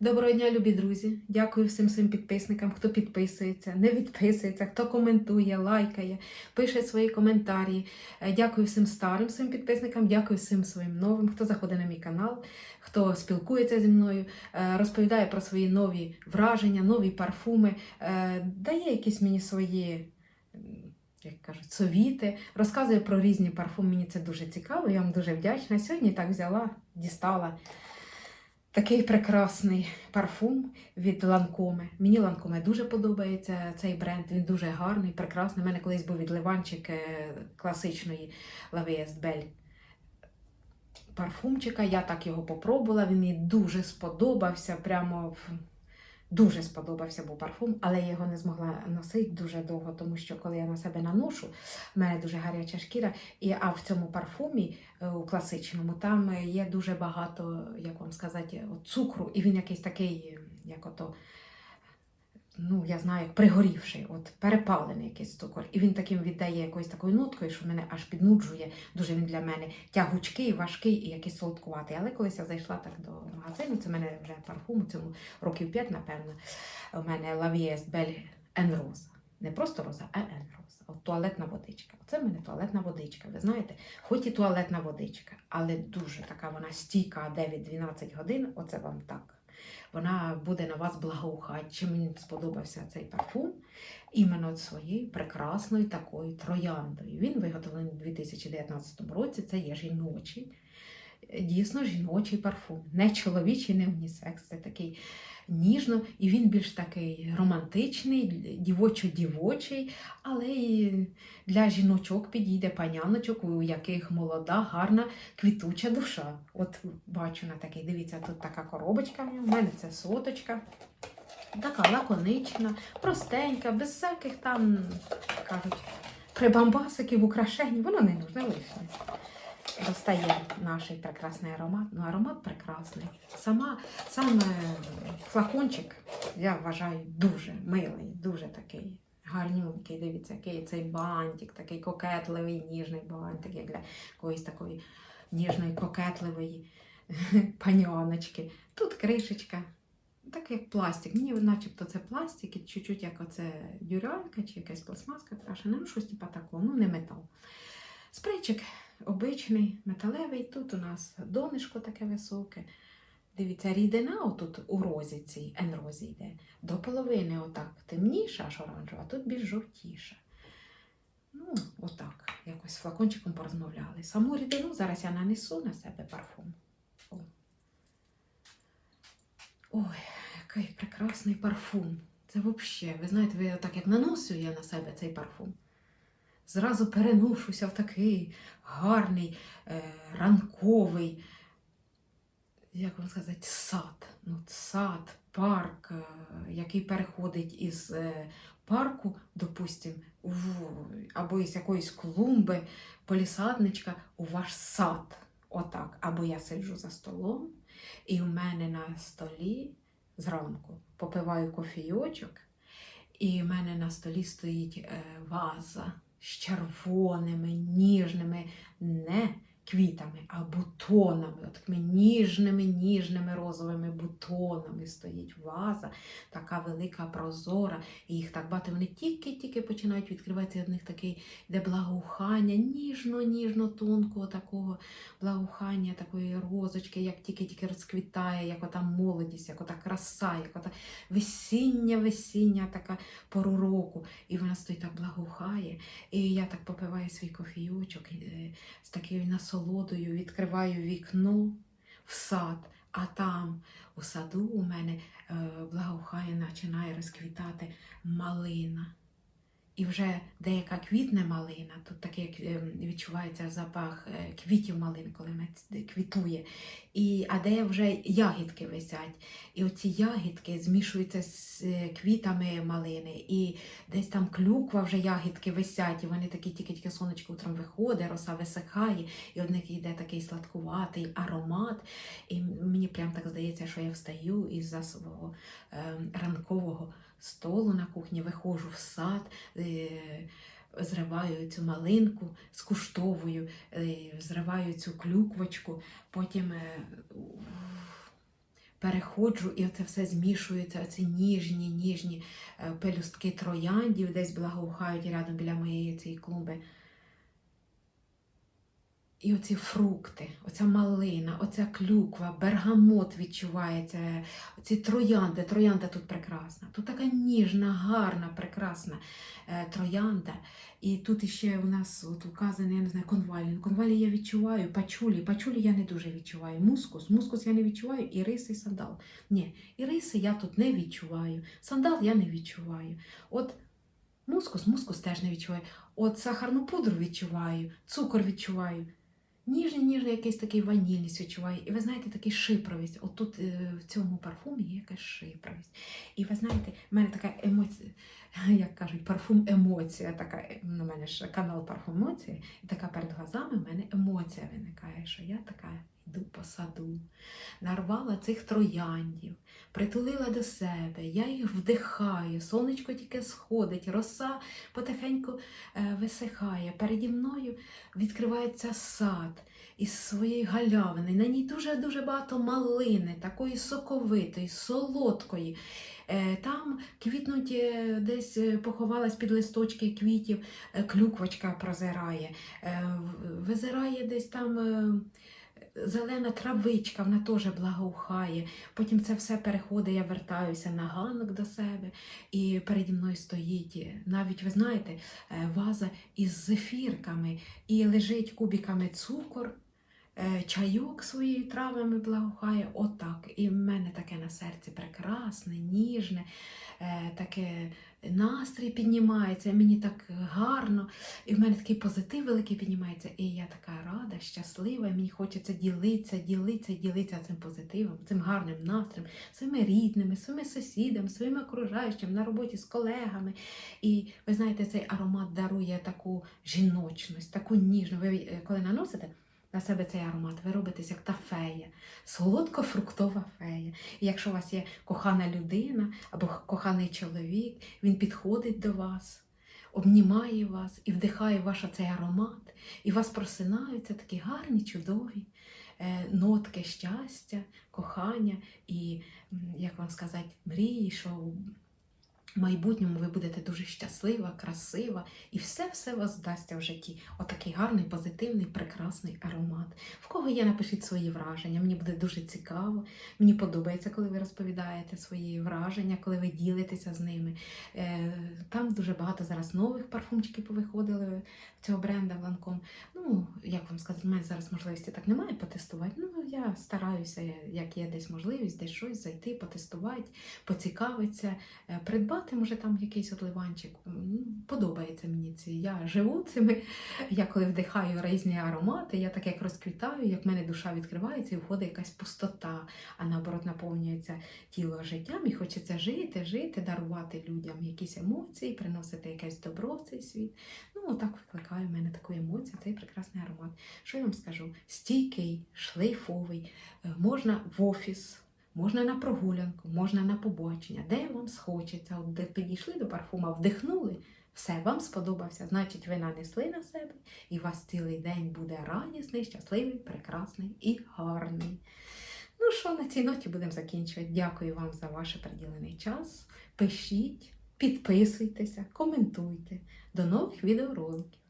Доброго дня, любі друзі! Дякую всім своїм підписникам, хто підписується, не відписується, хто коментує, лайкає, пише свої коментарі. Е, Дякую всім старим своїм підписникам, дякую всім своїм новим, хто заходить на мій канал, хто спілкується зі мною, е, розповідає про свої нові враження, нові парфуми, е, дає якісь мені свої. Як кажуть, совіти, розказує про різні парфуми. Мені це дуже цікаво. Я вам дуже вдячна. Сьогодні так взяла, дістала Такий прекрасний парфум від Ланкоме. Мені Ланкоме дуже подобається цей бренд. Він дуже гарний, прекрасний. У мене колись був відливанчик е, класичної Лавієст Бель парфумчика. Я так його попробувала. Він мені дуже сподобався. Прямо в- дуже сподобався був парфум, але я його не змогла носити дуже довго, тому що коли я на себе наношу, в мене дуже гаряча шкіра. І, а в цьому парфумі е, у класичному там е, є дуже багато, як вам сказати, цукру, і він якийсь такий, як ото. Ну, я знаю, як пригорівший, от перепалений якийсь цукор. І він таким віддає якоюсь такою ноткою, що мене аж піднуджує. Дуже він для мене тягучкий, важкий і якийсь солодкуватий. Але колись я зайшла так до магазину, це в мене вже парфум, цьому років 5, напевно. У мене Лавієс Бель Ен Роза. Не просто роза, а Ен Роза. От туалетна водичка. Оце в мене туалетна водичка. Ви знаєте, хоч і туалетна водичка, але дуже така вона стійка 9-12 годин. Оце вам так. Вона буде на вас благоухати. Чим мені сподобався цей парфум? Іменно своєю прекрасною такою трояндою. Він виготовлений у 2019 році. Це є жіночий, дійсно жіночий парфум. Не чоловічий, не унісекс. Це такий ніжно, і він більш такий романтичний, дівочо-дівочий, але і для жіночок підійде паняночок, у яких молода, гарна, квітуча душа. От бачу на такий, дивіться, тут така коробочка. У мене це соточка. Така лаконична, простенька, без всяких там, кажуть, прибамбасиків, украшень. Воно не нужне лишнє. Достає наш прекрасний аромат. Ну, аромат прекрасний. Сама, сам е, флакончик, я вважаю, дуже милий, дуже такий гарнюнький. Дивіться, який цей бантик, такий кокетливий, ніжний бантик, як для якоїсь такої ніжної, кокетливої паньоночки. Тут кришечка. Так як пластик. Мені начебто це пластик, і чуть-чуть як оце дюралька чи якась пластмаска крашена, ну щось типа такого, ну не метал. Спрейчик обичний, металевий. Тут у нас донишко таке високе. Дивіться, рідина отут у розі цій енрозі йде. До половини отак темніша, аж оранжева, а тут більш жовтіша. Ну, отак, якось з флакончиком порозмовляли. Саму рідину зараз я нанесу на себе парфум. О. Ой, який прекрасний парфум. Це взагалі, ви знаєте, ви так як наносю я на себе цей парфум. Зразу переношуся в такий гарний, е, ранковий, як вам сказати, сад. Ну, сад, парк, е, який переходить із е, парку, допустим, в, або із якоїсь клумби, полісадничка у ваш сад. Отак. Або я сиджу за столом, і у мене на столі зранку попиваю кофійочок, і в мене на столі стоїть е, ваза з червоними, ніжними, не квітами, а бутонами. От такими ніжними, ніжними розовими бутонами стоїть ваза, така велика, прозора, і їх так багато. Вони тільки-тільки починають відкриватися, в них такий де благоухання, ніжно, ніжно, тонкого такого благоухання, такої розочки, як тільки-тільки розквітає, як ота молодість, як ота краса, як ота весіння, весіння така пору року. І вона стоїть так благоухає. І я так попиваю свій кофійочок е, з такою насолодою, відкриваю вікно в сад, а там у саду у мене е, благоухає, починає розквітати малина. І вже деяка квітне малина, тут такий як, е, відчувається запах е, квітів малини, коли вона квітує. І, а де вже ягідки висять. І оці ягідки змішуються з е, квітами малини. І десь там клюква вже ягідки висять, і вони такі тільки-тільки сонечко утром виходить, роса висихає, і од них йде такий сладкуватий аромат. І мені прям так здається, що я встаю із-за свого е, ранкового столу на кухні, виходжу в сад. Е, Зриваю цю малинку, скуштовую, е, зриваю цю клюквочку, потім е, переходжу, і оце все змішується, оці ніжні, ніжні пелюстки трояндів десь благоухають рядом біля моєї цієї клумби. І оці фрукти, оця малина, оця клюква, бергамот відчувається, оці троянди. Троянда тут прекрасна. Тут така ніжна, гарна, прекрасна е, троянда. І тут іще у нас от указаний, я не знаю, конвалін. Конвалі я відчуваю, пачулі. Пачулі я не дуже відчуваю. Мускус, мускус я не відчуваю, і риси, і сандал. Ні, і риси я тут не відчуваю. Сандал я не відчуваю. От мускус, мускус теж не відчуваю. От сахарну пудру відчуваю, цукор відчуваю. Ніжний, ніжний якийсь такий ванільність відчуваю. І ви знаєте, такий шипровість. Отут е, в цьому парфумі є якась шипровість. І ви знаєте, в мене така емоція, як кажуть, парфум емоція. Така, е, у мене ж канал парфум емоції, і така перед глазами в мене емоція виникає, що я така йду по саду, нарвала цих трояндів, притулила до себе, я їх вдихаю, сонечко тільки сходить, роса потихеньку е, висихає. Переді мною відкривається сад із своєї галявини. На ній дуже-дуже багато малини, такої соковитої, солодкої. Е, Там квітнуть е, десь е, поховалась під листочки квітів, клюквочка прозирає, визирає десь там. Зелена травичка, вона теж благоухає. Потім це все переходить, я вертаюся на ганок до себе, і переді мною стоїть навіть, ви знаєте, ваза із зефірками, і лежить кубиками цукор, чайок своїми травами благоухає. Отак. І в мене таке на серці прекрасне, ніжне, е, таке настрій піднімається, мені так гарно, і в мене такий позитив великий піднімається. І я така рада, щаслива, і мені хочеться ділитися, ділитися, ділитися цим позитивом, цим гарним настроєм, своїми рідними, своїми сусідами, своїми окружаючими, на роботі з колегами. І ви знаєте, цей аромат дарує таку жіночність, таку ніжну. Ви е, коли наносите на себе цей аромат, ви робитесь як та фея, солодко-фруктова фея. І якщо у вас є кохана людина або коханий чоловік, він підходить до вас. Обнімає вас і вдихає ваш цей аромат, і вас просинаються такі гарні, чудові е, нотки щастя, кохання і, як вам сказати, мрії, що в майбутньому ви будете дуже щаслива, красива, і все-все вас вдасться в житті. Отакий гарний, позитивний, прекрасний аромат. В кого є, напишіть свої враження. Мені буде дуже цікаво. Мені подобається, коли ви розповідаєте свої враження, коли ви ділитеся з ними. Е, Там дуже багато зараз нових парфумчиків повиходили цього бренда Ланком. Ну, як вам сказати, в мене зараз можливості так немає потестувати. Ну, я стараюся, як є десь можливість, десь щось зайти, потестувати, поцікавитися, е, придбати, може, там якийсь от ливанчик. Подобається мені ці. Я живу цими. Я коли вдихаю різні аромати, я так як розквітаю, як в мене душа відкривається і входить якась пустота, а наоборот наповнюється тіло життям і хочеться жити, жити, дарувати людям якісь емоції, приносити якесь добро в цей світ. Ну, отак викликає в мене таку емоцію, цей прекрасний аромат. Що я вам скажу? Стійкий, шлейфовий, е, можна в офіс. Можна на прогулянку, можна на побачення, де вам схочеться, от де підійшли до парфума, вдихнули, все, вам сподобався. Значить, ви нанесли на себе, і у вас цілий день буде радісний, щасливий, прекрасний і гарний. Ну що, на цій ноті будемо закінчувати. Дякую вам за ваш приділений час. Пишіть, підписуйтеся, коментуйте. До нових відеороликів.